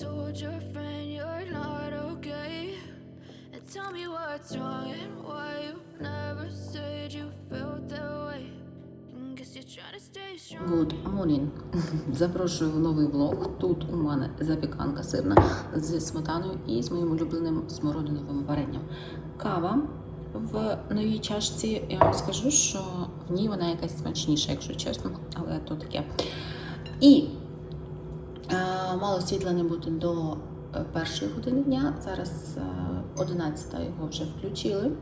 told your friend you're not okay? And tell me what's wrong and why you never said you felt that way. Good morning. Запрошую в новий влог. Тут у мене запіканка сирна з сметаною і з моїм улюбленим смородиновим варенням. Кава в новій чашці. Я вам скажу, що в ній вона якась смачніша, якщо чесно, але то таке. І мало світла не буде до е, першої години дня. Зараз е, 11 його вже включили.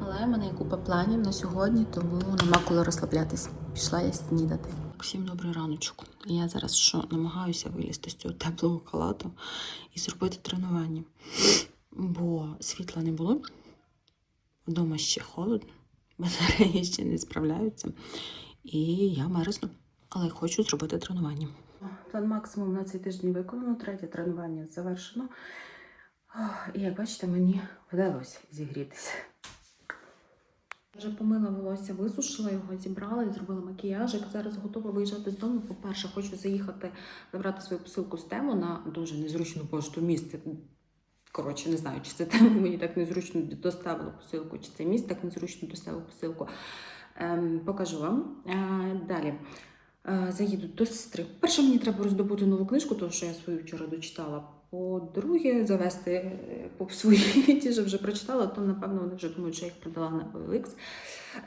Але в мене є купа планів на сьогодні, тому нема коли розслаблятись. Пішла я снідати. Всім добрий раночок. Я зараз що намагаюся вилізти з цього теплого халату і зробити тренування. Бо світла не було. Вдома ще холодно, батареї ще не справляються. І я мерзну, але хочу зробити тренування. План максимум на цей тиждень виконано, третє тренування завершено. І як бачите, мені вдалося зігрітися. Вже помила волосся, висушила його, зібрала і зробила макіяжик. Зараз готова виїжджати з дому. По-перше, хочу заїхати забрати свою посилку з тему на дуже незручну пошту місце. Коротше, не знаю, чи це тема мені так незручно доставила посилку, чи це місце так незручно доставило посилку. Ем, покажу вам. Е, далі. Е, Заїду до сестри. Перше, мені треба роздобути нову книжку, тому що я свою вчора дочитала. По-друге, завести е, по свої ті, що вже прочитала, то напевно вони вже думають, що я їх продала на OLX.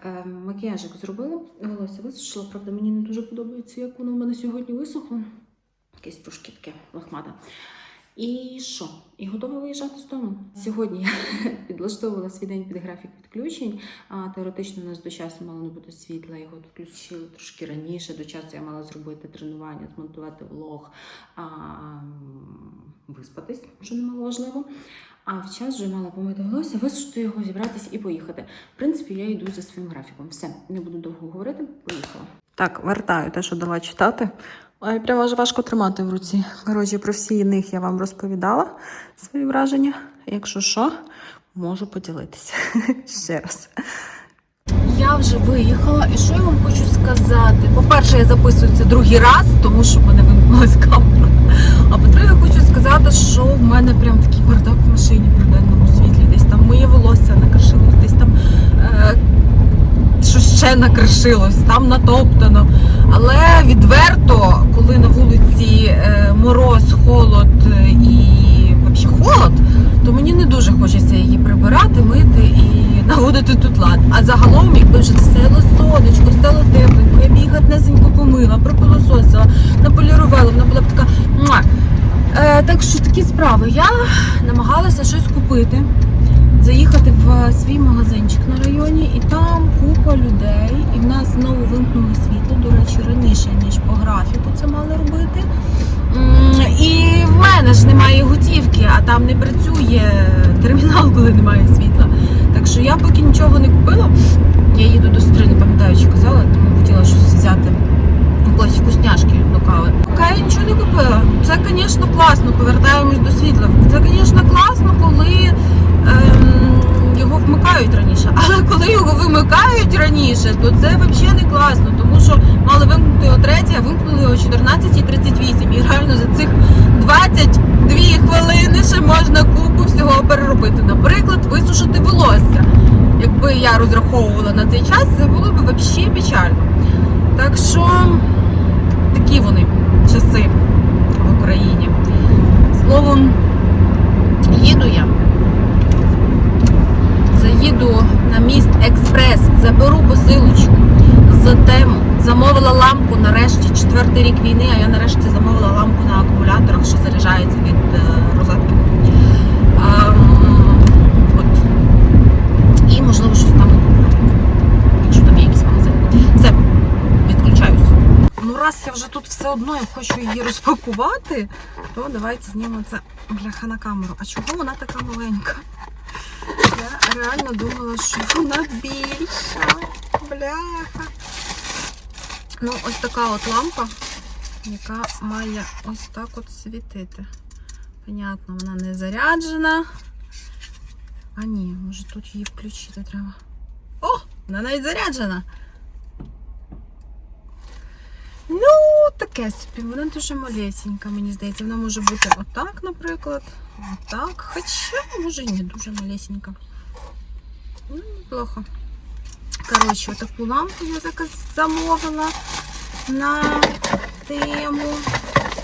Е, Макіяжик зробила, волосся висушила. Правда, мені не дуже подобається, як воно в мене сьогодні висохло. Якесь трошки таке лохмате. І що? І готова виїжджати з дому. Сьогодні я підлаштовувала свій день під графік відключень. А теоретично у нас до часу мало не бути світла. Його відключили трошки раніше. До часу я мала зробити тренування, змонтувати влог, а, виспатись, що немаловажливо. А в час вже мала помити волосся, висушити його, зібратись і поїхати. В принципі, я йду за своїм графіком. Все, не буду довго говорити. Поїхала. Так, вертаю те, що дала читати. Ой, прямо аж важко тримати в руці. Коротше, про всі них я вам розповідала свої враження. Якщо що, можу поділитися ще раз. Я вже виїхала, і що я вам хочу сказати? По-перше, я записую це другий раз, тому що в мене вимкнулась камера. А по-друге, хочу сказати, що в мене прям такий бардак в машині при денному світлі. Десь там моє волосся накришилось, десь там е- ще накришилось, там натоптано. Але відверто, коли на вулиці е, мороз, холод е, і взагалі холод, то мені не дуже хочеться її прибирати, мити і наводити тут лад. А загалом, якби вже це сяяло сонечко, стало тепленько, я б її гарнесенько помила, пропилососила, наполірувала, вона була б така. Е, так що такі справи. Я намагалася щось купити, заїхати в свій магазинчик на районі, і там купа людей, і в нас знову вимкнули світло, до речі, раніше, ніж по графіку це мали робити. І в мене ж немає готівки, а там не працює термінал, коли немає світла. Так що я поки нічого не купила. Я їду до сестри, не пам'ятаю, чи казала, тому хотіла щось взяти. Якоїсь вкусняшки до кави. Поки я нічого не купила. Це, звісно, класно, повертаємось до світла. Це, звісно, класно, коли ем, його вмикають раніше. Але коли його вимикають раніше, то це взагалі не класно, тому що мали вимкнути о 3, а вимкнули о 14.38. І реально за цих 22 хвилини ще можна купу всього переробити. Наприклад, висушити волосся. Якби я розраховувала на цей час, це було б взагалі печально. Так що такі вони часи в Україні. Словом, їду я. Заїду на міст Експрес, заберу посилочку з тему. Замовила лампу нарешті четвертий рік війни, а я нарешті замовила лампу на акумуляторах, що заряджається від е, розетки. Ем, от. І можливо щось там. Якщо там є якийсь магазин. Все, відключаюсь. Ну, раз я вже тут все одно я хочу її розпакувати, то давайте знімемо це бляха на камеру. А чого вона така маленька? Я реально думала, що вона більша. Бляха. Ну, ось така от лампа, яка має ось так от світити. Понятно, вона не заряджена. А ні, може тут її включити треба. О! Вона навіть заряджена. Ну, таке собі, вона дуже малесенька, мені здається. Вона може бути отак, наприклад. Отак. Хоча, може, і не дуже малесенька. Неплохо. Коротше, таку лампу я замовила на тему.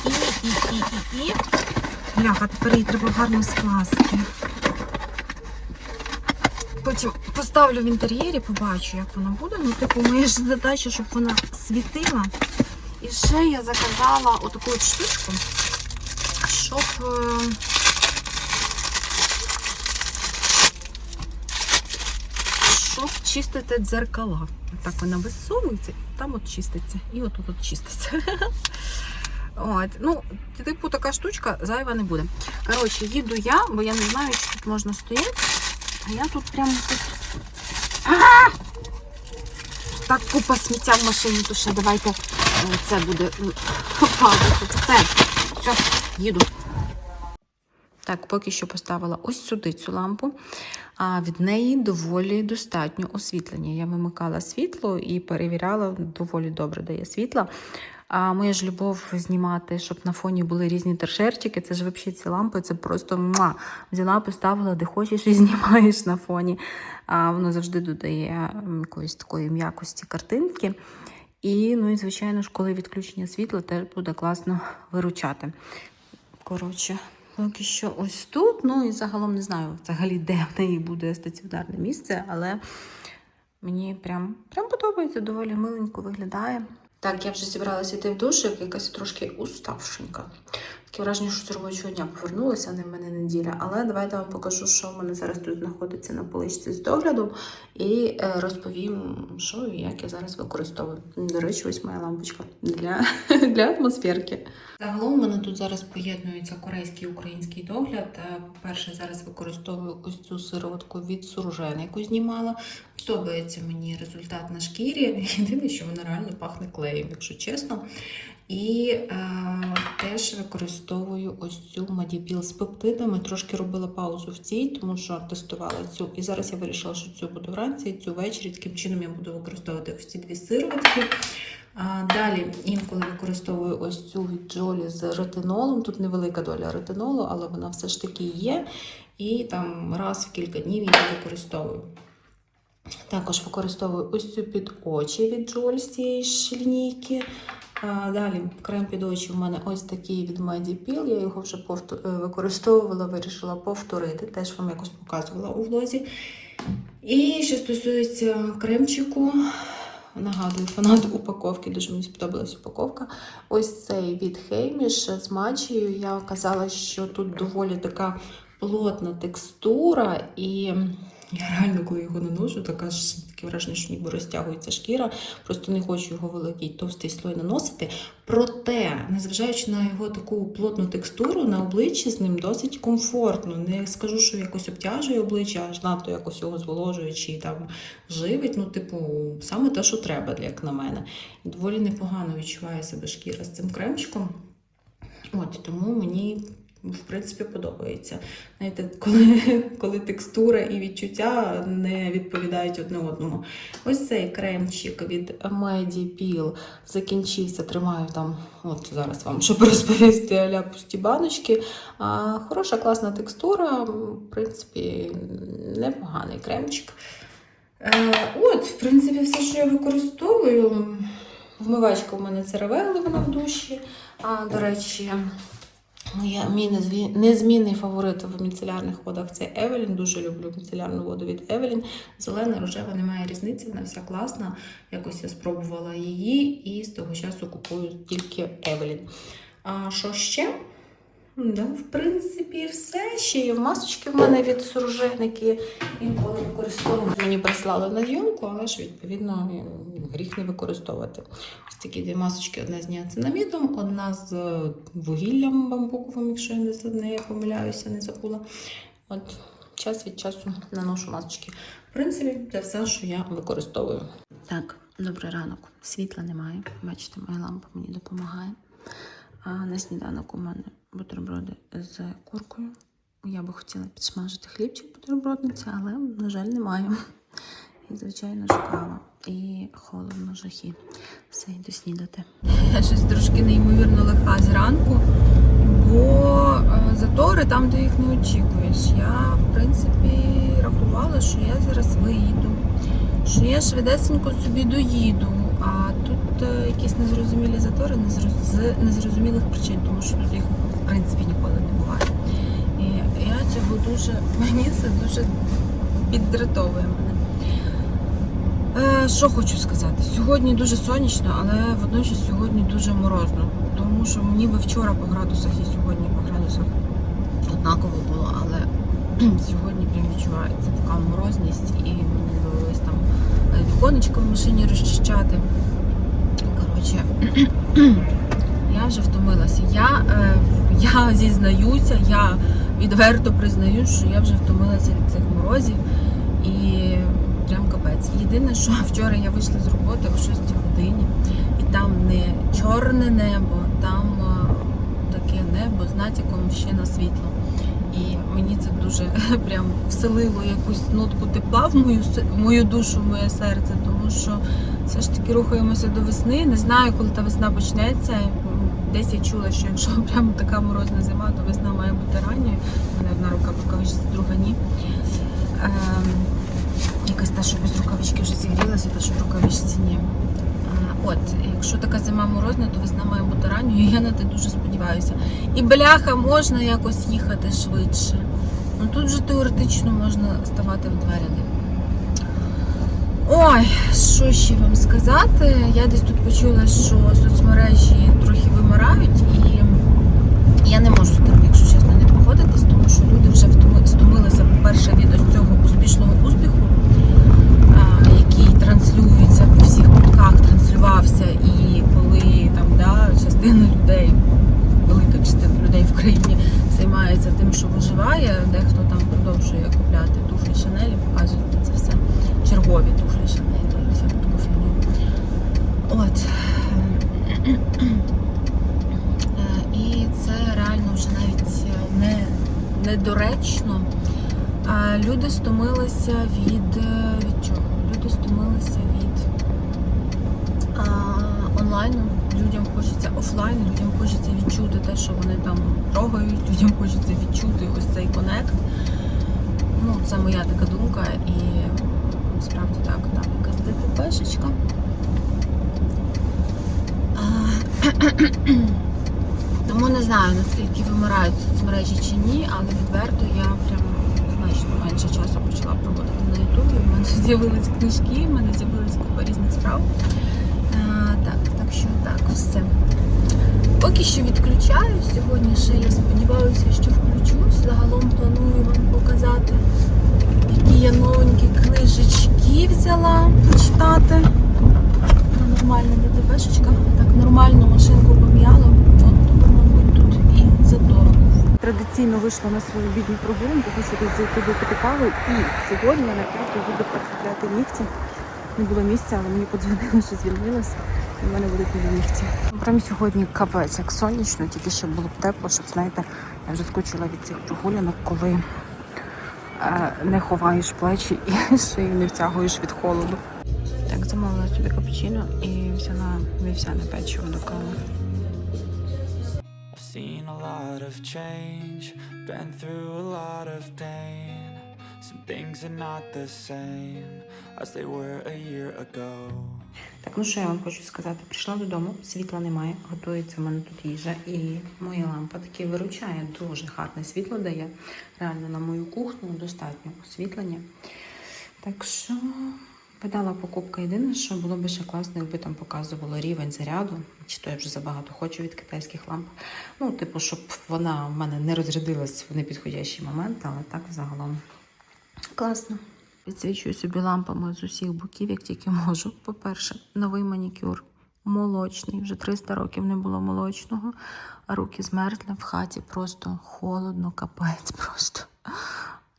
І, і, і, і, і. Бляха, тепер її треба гарно скласти. Потім поставлю в інтер'єрі, побачу, як вона буде. Ну, типу, моя ж задача, щоб вона світила. І ще я заказала отаку от штучку, щоб. Е, Щоб чистити дзеркала. Так вона висовується, там от чиститься. І отут от чиститься. От, ну, типу, така штучка зайва не буде. Коротше, їду я, бо я не знаю, чи тут можна стояти. А я тут прямо тут. Так купа сміття в машині, то ще давайте е, це буде м, падати. Все. Все, їду. Так, поки що поставила ось сюди цю лампу, а від неї доволі достатньо освітлення. Я вимикала світло і перевіряла, доволі добре дає світла. А моя ж любов знімати, щоб на фоні були різні торшерчики. Це ж взагалі ці лампи, це просто муа. взяла, поставила, де хочеш і знімаєш на фоні. А воно завжди додає якоїсь такої м'якості картинки. І, ну і звичайно ж, коли відключення світла, теж буде класно виручати. Коротше, поки що ось тут. Ну і загалом не знаю взагалі, де в неї буде стаціонарне місце, але мені прям, прям подобається, доволі миленько виглядає. Так, я вже зібралася йти в душ, якась трошки уставшенька. Таке враження, що з робочого дня повернулася, не в мене неділя. Але давайте вам покажу, що в мене зараз тут знаходиться на поличці з доглядом, і е, розповім, що і як я зараз використовую. До речі, ось моя лампочка для, для атмосферки. Загалом у мене тут зараз поєднується корейський і український догляд. Е, По-перше, зараз використовую ось цю сироватку від Суржен, яку знімала. Подобається мені результат на шкірі. Єдине, що вона реально пахне клеєм, якщо чесно. І е, теж використовую ось цю Мадіпіл з пептидами. Трошки робила паузу в цій, тому що тестувала цю. І зараз я вирішила, що цю буду вранці, цю ввечері. Таким чином я буду використовувати ось ці дві сироватки. А, далі інколи використовую ось цю від Джолі з ретинолом. Тут невелика доля ретинолу, але вона все ж таки є. І там раз в кілька днів її використовую. Також використовую ось цю під очі від Джоль з цієї ж лінійки. Далі крем під очі в мене ось такий від Medipil. Я його вже е, використовувала, вирішила повторити. Теж вам якось показувала у влозі. І що стосується кремчику, нагадую, фанат упаковки, дуже мені сподобалась упаковка. Ось цей від Хейміш з матчею. Я казала, що тут доволі така плотна текстура, і я реально, коли його наношу, така ж враження, що ніби розтягується шкіра. Просто не хочу його великий товстий слой наносити. Проте, незважаючи на його таку плотну текстуру, на обличчі з ним досить комфортно. Не скажу, що якось обтяжує обличчя, аж надто якось його зволожує чи там живить. Ну, типу, саме те, що треба, як на мене. І доволі непогано відчуває себе шкіра з цим кремчиком. От тому мені. В принципі, подобається. Знаєте, коли, коли текстура і відчуття не відповідають одне одному. Ось цей кремчик від Medipil закінчився. Тримаю там, от зараз вам, щоб розповісти аля пусті баночки. А, хороша, класна текстура, в принципі, непоганий кремчик. Е, от, в принципі, все, що я використовую. Вмивачка у мене CeraVe, вона в душі. А, до речі, Моя, мій незмінний фаворит в міцелярних водах це Евелін. Дуже люблю міцелярну воду від Евелін. Зелена, рожева, немає різниці, вона вся класна. Якось я спробувала її і з того часу купую тільки Евелін. А що ще? Да, в принципі, все. Ще є масочки в мене від сурженики. Інколи використовую. Мені прислали на зйомку, але ж відповідно гріх не використовувати. Ось такі дві масочки: одна з ніацинамідом, одна з е, вугіллям бамбуковим, якщо я не, помиляюся, не забула. От час від часу наношу масочки. В принципі, це все, що я використовую. Так, добрий ранок. Світла немає. Бачите, моя лампа мені допомагає. А на сніданок у мене бутерброди з куркою. Я би хотіла підсмажити хлібчик бутербродниці, але, на жаль, немає. і, звичайно ж. І холодно жахи. Все, йду снідати. Я щось трошки неймовірно лиха зранку, бо е, затори там, де їх не очікуєш. Я, в принципі, рахувала, що я зараз виїду, що я швидесенько собі доїду. А тут е, якісь незрозумілі затори незрозумілих причин, тому що тут їх принципі ніколи не буває. І я цього дуже мені це дуже піддратовує мене. Е, що хочу сказати? Сьогодні дуже сонячно, але водночас сьогодні дуже морозно. Тому що ніби вчора по градусах і сьогодні по градусах однаково було, але сьогодні прям відчувається така морозність і мені довелось там віконечко в машині розчищати. Коротше, я вже втомилася. Я, е, я зізнаюся, я відверто признаю, що я вже втомилася від цих морозів. І прям капець. Єдине, що вчора я вийшла з роботи о 6 годині, і там не чорне небо, там е, таке небо з натяком ще на світло. І мені це дуже прям вселило якусь нотку тепла в мою, в мою душу, в моє серце, тому що все ж таки рухаємося до весни. Не знаю, коли та весна почнеться. Десь я чула, що якщо прямо така морозна зима, то весна має бути ранньою. У мене одна рука рукавичці, друга ні. Ем, якась та, що без рукавички вже зігрілася, та що в рукавичці ні. От, якщо така зима морозна, то весна має бути ранньою, і я на те дуже сподіваюся. І бляха можна якось їхати швидше. Ну тут вже теоретично можна ставати в двері. Ой, що ще вам сказати? Я десь тут почула, що соцмережі трохи вимирають, і я не можу з тим, якщо чесно, не погодитись, тому що люди вже стомилися, по-перше, від ось цього успішного успіху, який транслюється по всіх кутках, транслювався, і коли там да, частина людей, велика частина людей в країні займається тим, що виживає, дехто там продовжує купляти туфлі Шанелі, показують чергові туфлі Шанелі, і всяку таку фігню. От. Е, І це реально вже навіть не, недоречно. Люди стомилися від, е, від чого? Люди стомилися від а, онлайну. Людям хочеться офлайн, людям хочеться відчути те, що вони там трогають, людям хочеться відчути ось цей конект. Ну, це моя така думка, і справді так, там якась ДТПшечка. Тому не знаю, наскільки вимирають соцмережі чи ні, але відверто я прям значно менше часу почала проводити на Ютубі. У мене з'явились книжки, в мене з'явилась купа різних справ. А, так, так що так, все. Поки що відключаю. Сьогодні ще я сподіваюся, що включусь. Загалом планую вам показати, я новенькі книжечки взяла почитати. Нормальна ДТПшечка. Так нормально машинку пом'яла. От, мабуть, тут і затор. Традиційно вийшла на свою бідну прогулянку, хочу десь зайти випити каву. І сьогодні я накрито їду прикріпляти нігті. Не було місця, але мені подзвонили, що звільнилося, і в мене будуть нові нігті. Прямо сьогодні капець, як сонячно, тільки ще було б тепло, щоб знаєте, я вже скучила від цих прогулянок, коли не ховаєш плечі і шию не втягуєш від холоду. Так, замовила собі капучино і взяла вівсяне печиво до кави. Seen a lot of change, been through a lot of pain. Some things are not the same as they were a year ago. Так, ну що я вам хочу сказати? Прийшла додому, світла немає, готується в мене тут їжа, і моя лампа таки виручає, дуже гарне світло дає. Реально на мою кухню достатньо освітлення. Так що видала покупка єдине, що було б ще класно, якби там показувало рівень заряду, чи то я вже забагато хочу від китайських ламп. Ну, типу, щоб вона в мене не розрядилась в непідходящий момент, але так загалом класно. Підсвічую собі лампами з усіх боків, як тільки можу. По-перше, новий манікюр. Молочний, вже 300 років не було молочного, а руки змерзли в хаті, просто холодно, капець просто.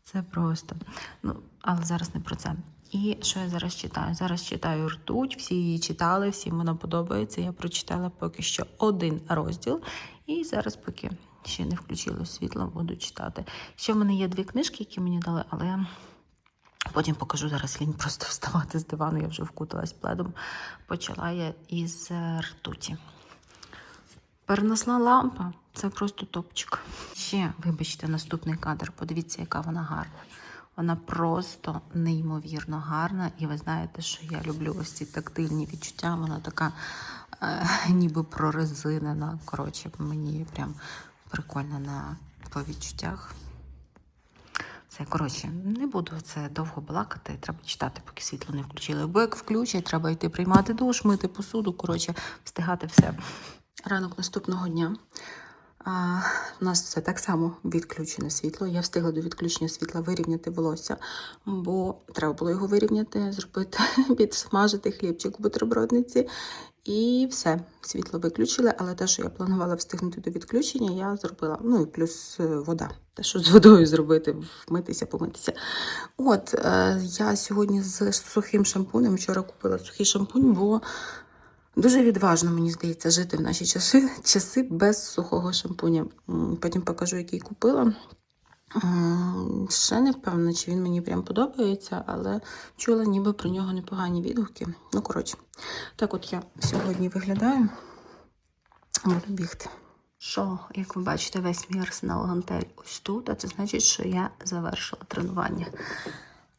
Це просто. Ну, але зараз не про це. І що я зараз читаю? Зараз читаю ртуть, всі її читали, всім вона подобається. Я прочитала поки що один розділ, і зараз, поки ще не включило світло, буду читати. Ще в мене є дві книжки, які мені дали, але Потім покажу зараз лінь просто вставати з дивану, я вже вкуталась пледом. Почала я із е, ртуті. Перенесла лампа, це просто топчик. Ще, вибачте, наступний кадр. Подивіться, яка вона гарна. Вона просто неймовірно гарна. І ви знаєте, що я люблю ось ці тактильні відчуття. Вона така е, ніби прорезинена. Коротше, мені прям прикольно на по відчуттях. Все, коротше, не буду це довго балакати. Треба читати, поки світло не включили. Бо як включать, треба йти приймати душ, мити посуду. Коротше, встигати все. Ранок наступного дня. А, у нас все так само відключене світло. Я встигла до відключення світла вирівняти волосся, бо треба було його вирівняти, зробити, підсмажити хлібчик у бутербродниці. І все, світло виключили, але те, що я планувала встигнути до відключення, я зробила. Ну і плюс е, вода. Те, що з водою зробити, вмитися, помитися. От, е, я сьогодні з сухим шампунем вчора купила сухий шампунь, бо Дуже відважно, мені здається, жити в наші часи, часи без сухого шампуня. Потім покажу, який купила. М, Ще не впевнена, чи він мені прям подобається, але чула ніби про нього непогані відгуки. Ну, коротше, так от я сьогодні виглядаю. Буду бігти. Що, як ви бачите, весь мій арсенал гантель ось тут, а це значить, що я завершила тренування.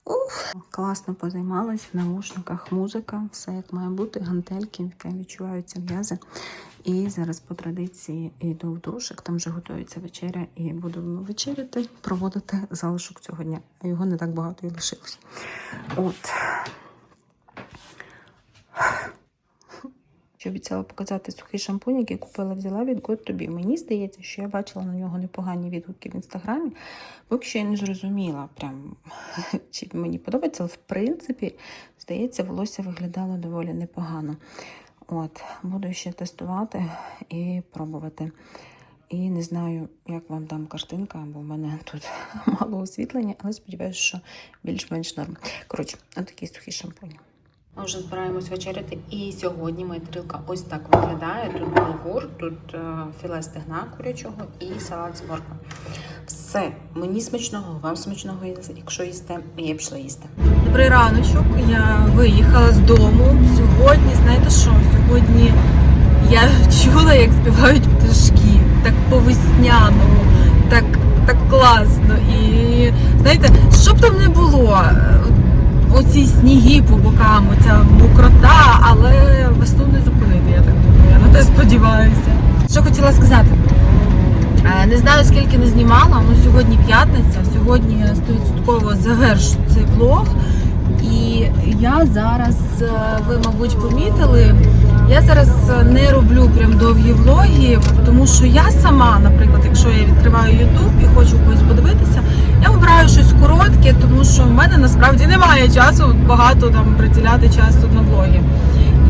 Ух, класно позаймалась в наушниках, музика, все як має бути, гантельки, відчуваються м'язи. І зараз по традиції йду в душик, там вже готується вечеря, і буду вечеряти, проводити залишок цього дня. Його не так багато і лишилось. От. Що обіцяла показати сухий шампунь, який купила, взяла від to Be. Мені здається, що я бачила на нього непогані відгуки в інстаграмі. Поки що я не зрозуміла, прям, чи мені подобається, але в принципі, здається, волосся виглядало доволі непогано. От, буду ще тестувати і пробувати. І не знаю, як вам там картинка, бо в мене тут мало освітлення, але сподіваюся, що більш-менш норм. Коротше, отакий сухий шампунь. Ми вже збираємось вечеряти, і сьогодні моя тарілка ось так виглядає. Тут булгур, тут е, філе стегна курячого і салат з морква. Все, мені смачного, вам смачного, якщо їсте, я пішла їсти. Добрий раночок. Я виїхала з дому. Сьогодні, знаєте що? Сьогодні я чула, як співають пташки. Так по-весняному, так, так класно. І знаєте, що б там не було, оці сніги по бокам, оця мокрота, але весну не зупинити, я так думаю. Я на те сподіваюся. Що хотіла сказати? Е, Не знаю, скільки не знімала, але сьогодні п'ятниця. Сьогодні 100% завершу цей влог. І я зараз, е, ви, мабуть, помітили, я зараз е, не роблю прям довгі влоги, тому що я сама, наприклад, якщо я відкриваю YouTube і хочу когось подивитися, я обираю щось коротке, тому що в мене насправді немає часу багато там приділяти часу на влоги.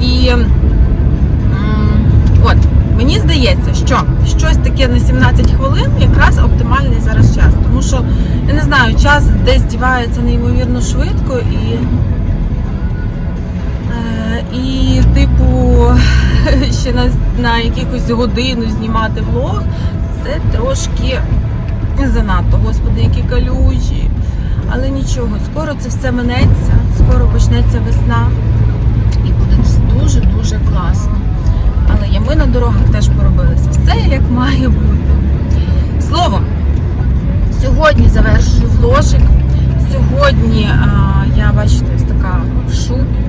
І от. Мені здається, що щось таке на 17 хвилин якраз оптимальний зараз час. Тому що, я не знаю, час десь дівається неймовірно швидко і. е, І, типу, ще на, на якихось годину знімати влог, це трошки занадто. Господи, які калюжі. Але нічого, скоро це все минеться, скоро почнеться весна і буде дуже-дуже класно. Але ями на дорогах теж поробилися. Все як має бути. Словом, сьогодні завершую вложик. Сьогодні а, я, бачите, ось така в шубі.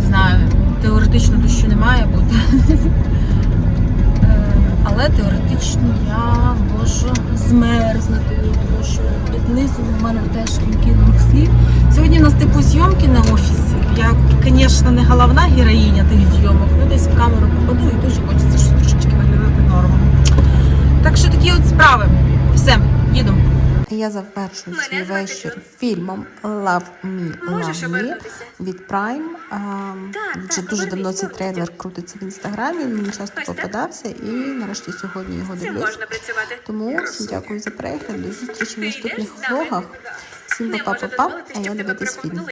Не знаю, теоретично дощу не має бути. Е, Але теоретично я можу тому що під низом у мене теж кількох слів. Сьогодні у нас типу зйомки на офісі. Я, звісно, не головна героїня тих зйомок, але десь в камеру попаду і дуже хочеться щось трошечки виглядати нормально. Так що такі от справи. Все, їду. Я завершую свій вечір фільмом Love Me, Love Me від Prime. Вже дуже давно цей трейлер крутиться в інстаграмі. Він мені часто попадався, і нарешті сьогодні його дивлюсь. Тому всім дякую за перегляд. До зустрічі в наступних влогах. Всім па-па-па-па, а я дивитись фільм.